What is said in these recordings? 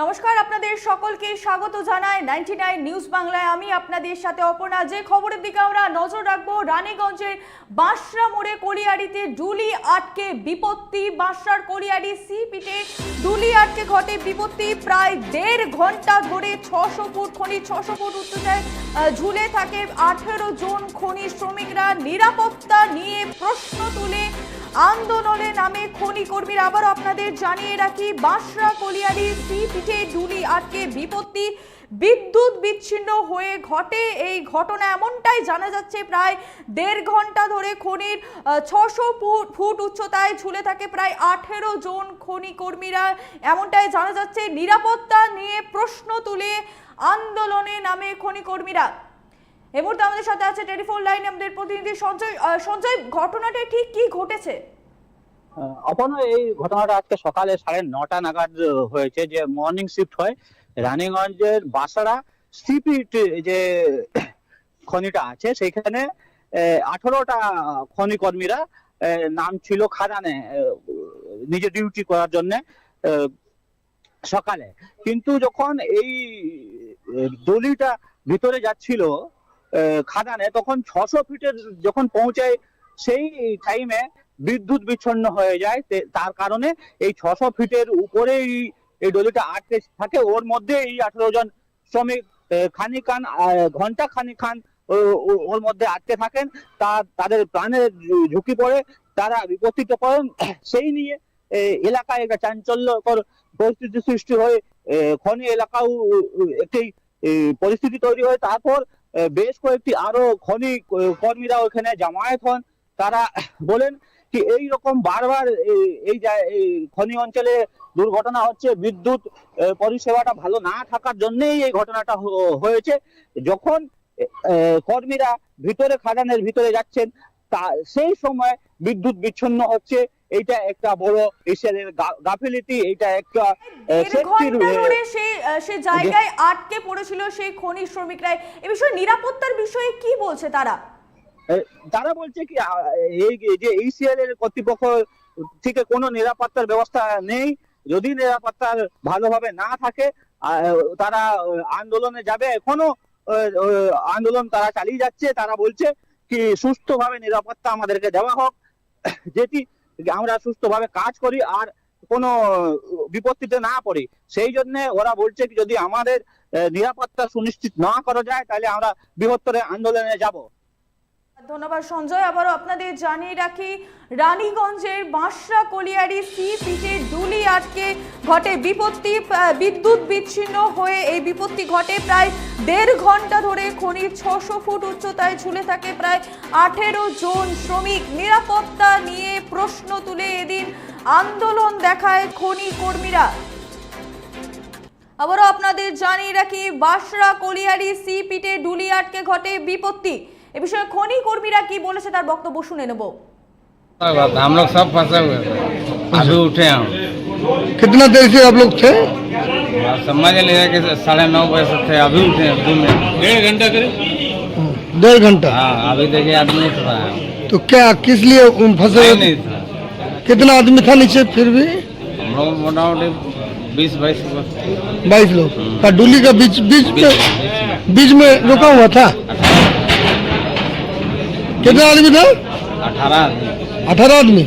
নমস্কার, আপনাদের সকলকে স্বাগত জানাই নাইনটি নিউজ বাংলায় আমি আপনাদের সাথে অপর্ণা। যে খবরের দিকে আমরা নজর রাখব, রানীগঞ্জের বাঁশরা মোড়ে কলিয়াড়িতে ডুলি আটকে বিপত্তি। বাঁশরার কলিয়াড়ি সি পিটে ডুলি আটকে ঘটে বিপত্তি। প্রায় দেড় ঘণ্টা ধরে ছশো ফুট খনি, ছশো ফুট উচ্চতায় ঝুলে থাকে আঠেরো জন খনি শ্রমিকরা। নিরাপত্তা নিয়ে প্রশ্ন তুলে আন্দোলনে নামে খনি কর্মীরা আবারও আপনাদের জানিয়ে রাখি, বাঁশরা কলিয়ারি সি পিঠে ডুলি আটকে বিপত্তি, বিদ্যুৎ বিচ্ছিন্ন হয়ে ঘটে এই ঘটনা। এমনটাই জানা যাচ্ছে প্রায় দেড় ঘণ্টা ধরে খনির ছশো ফুট উচ্চতায় ঝুলে থাকে প্রায় আঠেরো জন খনি কর্মীরা। এমনটাই জানা যাচ্ছে। নিরাপত্তা নিয়ে প্রশ্ন তুলে আন্দোলনে নামে খনি কর্মীরা। এই মুহূর্তে আমাদের সাথে আছে টেলিফোন লাইনে আমাদের প্রতিনিধি সঞ্জয় সঞ্জয়, ঘটনাটা ঠিক কি ঘটেছে? অপর্ণা, এই ঘটনাটা আজকে সকালে সাড়ে নটা নাগাদ হয়েছে যে মর্নিং শিফট হয়। রানীগঞ্জের বাসারা সিপিট যে খনিটা আছে, সেইখানে আঠারোটা খনি কর্মীরা নাম ছিল খাদানে নিজে ডিউটি করার জন্য সকালে। কিন্তু যখন এই দলিটা ভিতরে যাচ্ছিল খাদানে তখন ছশো ফিটের যখন পৌঁছায় সেই টাইমে বিদ্যুৎ বিচ্ছন্ন হয়ে যায়। তার কারণে এই ছশো ফিটের উপরে এই- ডলিটা আটকে থাকে। ওর মধ্যে এই আঠারো জন শ্রমিক আহ, খানি খান ঘণ্টা খানি খান ও- ও- ওর মধ্যে আটকে থাকেন। তা তাদের প্রাণের ঝুঁকি পড়ে তারা বিপত্তিত করেন সেই নিয়ে এলাকায় একটা চাঞ্চল্যকর পরিস্থিতি সৃষ্টি হয়ে। খনি এলাকাও একটি পরিস্থিতি তৈরি হয়। তারপর বেশ কয়েকটি আরও খনি কর্মীরা ওখানে জামায়াত হন। তারা বলেন কি, এই রকম বারবার এই- খনি অঞ্চলে দুর্ঘটনা হচ্ছে, বিদ্যুৎ পরিষেবাটা ভালো না থাকার জন্যই এই ঘটনাটা হয়েছে। যখন কর্মীরা ভিতরে খাদানের ভিতরে যাচ্ছেন তা সেই সময় বিদ্যুৎ বিচ্ছিন্ন হচ্ছে। এইটা একটা বড় এশিয়ার গাফিলিটি এইটা একটা সেই সে জায়গায় আটকে পড়েছিল সেই খনি শ্রমিকরা এ বিষয়ে নিরাপত্তার বিষয়ে কি বলছে তারা? তারা বলছে কি এই যে এইসিএল এর কর্তৃপক্ষ থেকে কোনো নিরাপত্তার ব্যবস্থা নেই। যদি নিরাপত্তার ভালোভাবে না থাকে তারা আন্দোলনে যাবে। এখনও আন্দোলন তারা চালিয়ে যাচ্ছে। তারা বলছে কি সুস্থভাবে নিরাপত্তা আমাদেরকে দেওয়া হোক, যেটি আমরা সুস্থভাবে কাজ করি আর কোনো বিপত্তিতে না পড়ি। সেই জন্য ওরা বলছে যদি আমাদের নিরাপত্তা সুনিশ্চিত না করা যায়, তাহলে আমরা বৃহত্তরে আন্দোলনে যাব। ধন্যবাদ, সঞ্জয়। আবারও আপনাদের জানিয়ে রাখি, রানীগঞ্জের বাঁশরা কলিয়ারি সি পিঠে ডুলি আটকে ঘটে বিপত্তি বিদ্যুৎ বিচ্ছিন্ন হয়ে এই বিপত্তি ঘটে প্রায় দেড় ঘণ্টা ধরে খনির ছশো ফুট উচ্চতায় ঝুলে থাকে প্রায় আঠেরো জন শ্রমিক। নিরাপত্তা নিয়ে প্রশ্ন তুলে এদিন আন্দোলন দেখায় খনি কর্মীরা। আবারও আপনাদের জানিয়ে রাখি, বাঁশরা কলিয়ারি সি পিটে ডুলি আটকে ঘটে বিপত্তি। এ বিষয়ে খনি কর্মীরা কি বলেছে তার বক্তব্য শুনে নেব कोई बात नहीं, हम लोग सब फंसे हुए थे अभी उठे हम कितना देर से आप लोग थे आप समझ लिए कि साढ़े नौ बजे से थे अभी उठे हैं, दो मिनट डेढ़ घंटा करीब डेढ़ घंटा हाँ अभी देखिए आदमी उठ रहा है तो क्या किस लिए उम, फंसे कोई हुए थे? नहीं था कितना आदमी था नीचे फिर भी हम लोग मोटामोटी बीस बाईस बस बाईस लोग और डुली का बीच बीच बीस में बीस में बीच में रुका हुआ था कितना आदमी? था? अठारह आदमी। अठारह आदमी?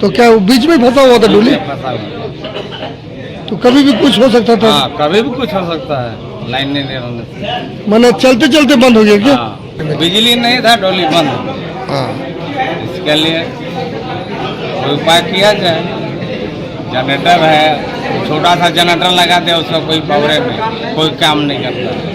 तो क्या वो बीच में फंसा हुआ था डोली? तो कभी भी कुछ हो सकता था? हाँ कभी भी कुछ हो सकता है। लाइन नहीं दे मैंने चलते चलते बंद हो गया क्या? हाँ बिजली नहीं था डोली बंद। हाँ। इसके लिए कोई उपाय किया जाए? जनरेटर है छोटा सा जनरेटर लगा दे उसका कोई पावरे कोई काम नहीं करता।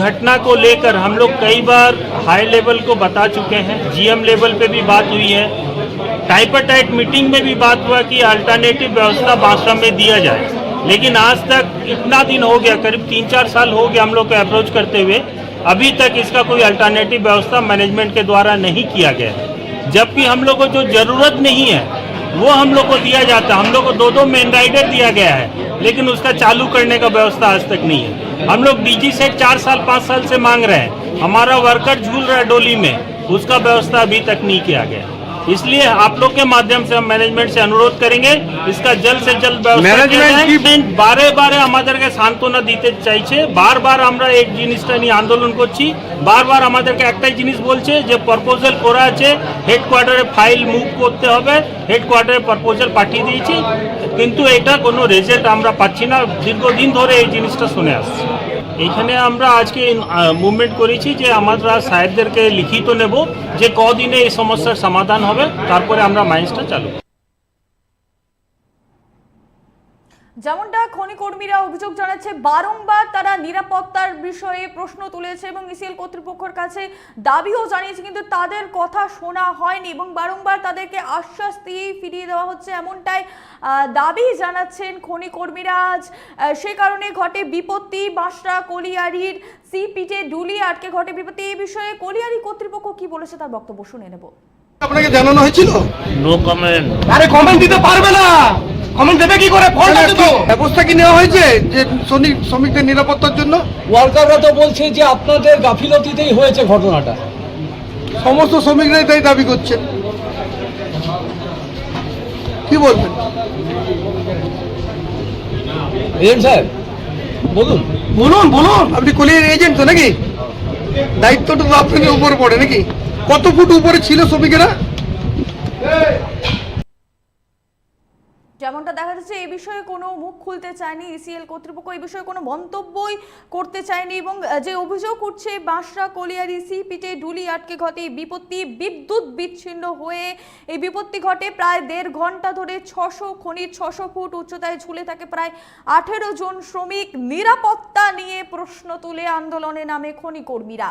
घटना को लेकर हम लोग कई बार हाई लेवल को बता चुके हैं जीएम लेवल पे भी बात हुई है टाइपाटाइट मीटिंग में भी बात हुआ कि अल्टरनेटिव व्यवस्था बासरा में दिया जाए। लेकिन आज तक इतना दिन हो गया, करीब तीन चार साल हो गया हम लोग को अप्रोच करते हुए, अभी तक इसका कोई अल्टरनेटिव व्यवस्था मैनेजमेंट के द्वारा नहीं किया गया जबकि हम लोग को जो ज़रूरत नहीं है वो हम लोग को दिया जाता है। हम लोग को दो दो मेन राइडर दिया गया है। लेकिन उसका चालू करने का व्यवस्था आज तक नहीं है। हम लोग डीजी से चार साल, पाँच साल से मांग रहे हैं। हमारा वर्कर झूल रहा है डोली में। उसका व्यवस्था अभी तक नहीं किया गया। इसलिए आप लोग के माध्यम से हम मैनेजमेंट से अनुरोध करेंगे इसका जल्द से जल्द ব্যবস্থা কিয়া যায়। বারে বারে আমাদেরকে সান্ত্বনা দিতে চাইছে বারবার আমরা এই জিনিসটা নিয়ে আন্দোলন করছি বারবার আমাদেরকে একটাই জিনিস বলছে যে প্রপোজাল করা আছে হেডকোয়ার্টারে ফাইল মুভ করতে হবে হেডকোয়ার্টারে প্রপোজাল পাঠিয়ে দিয়েছি কিন্তু এটা কোনো রেজাল্ট আমরা পাচ্ছি না দীর্ঘদিন ধরে এই জিনিসটা শুনে আসছি এইখানে আমরা আজকে মুভমেন্ট করেছি যে আমরা সাহেবদেরকে লিখিত নেব যে কদিনে এই সমস্যার সমাধান হবে, তারপরে আমরা মাইন্সটা চালু যেমনটা খনি কর্মীরা অভিযোগ জানাচ্ছে বারংবার তারা নিরাপত্তার বিষয়ে প্রশ্ন তুলেছে এবং ইসিএল কর্তৃপক্ষের কাছে দাবিও জানিয়েছে কিন্তু তাদের কথা শোনা হয়নি এবং বারংবার তাদেরকে আশ্বাস দিয়েই ফিরিয়ে দেওয়া হচ্ছে এমনটাই দাবি জানাচ্ছেন খনি কর্মীরা আজ সে কারণে ঘটে বিপত্তি বাঁশরা কলিয়ারির সি পিটে ডুলি আটকে ঘটে বিপত্তি। এই বিষয়ে কলিয়ারি কর্তৃপক্ষ কি বলেছে তার বক্তব্য শুনে নেব। আপনাকে জানানো হয়েছিল? নো কমেন্ট আরে কমেন্ট দিতে পারবে না! কমেন্ট দেবে কি করে? ব্যবস্থা কি নেওয়া হয়েছে যে শ্রমিক শ্রমিকদের নিরাপত্তার জন্য? ওয়ার্কাররা তো বলছে যে আপনাদের গাফিলতিতেই হয়েছে ঘটনাটা। সমস্ত শ্রমিকরাই তাই দাবি করছেন কি বলবেন? এজেন্ট বলুন। বলুন বলুন। আপনি কলিয়ার এজেন্ট তো নাকি? দায়িত্বটা তো আপনাদের উপরে পড়ে নাকি? কত ফুট উপরে ছিল শ্রমিকেরা? যেমনটা দেখা যাচ্ছে এই বিষয়ে কোনো মুখ খুলতে চায়নি ইসিএল কর্তৃপক্ষ এই বিষয়ে কোনো মন্তব্যই করতে চায়নি এবং যে অভিযোগ উঠছে, বাঁশরা, কলিয়ারি সি পিটে ডুলি আটকে ঘটে বিপত্তি বিদ্যুৎ বিচ্ছিন্ন হয়ে, এই বিপত্তি ঘটে প্রায় দেড় ঘণ্টা ধরে ছশো খনির ছশো ফুট উচ্চতায় ঝুলে থাকে প্রায় আঠেরো জন শ্রমিক। নিরাপত্তা নিয়ে প্রশ্ন তুলে আন্দোলনে নামে খনি কর্মীরা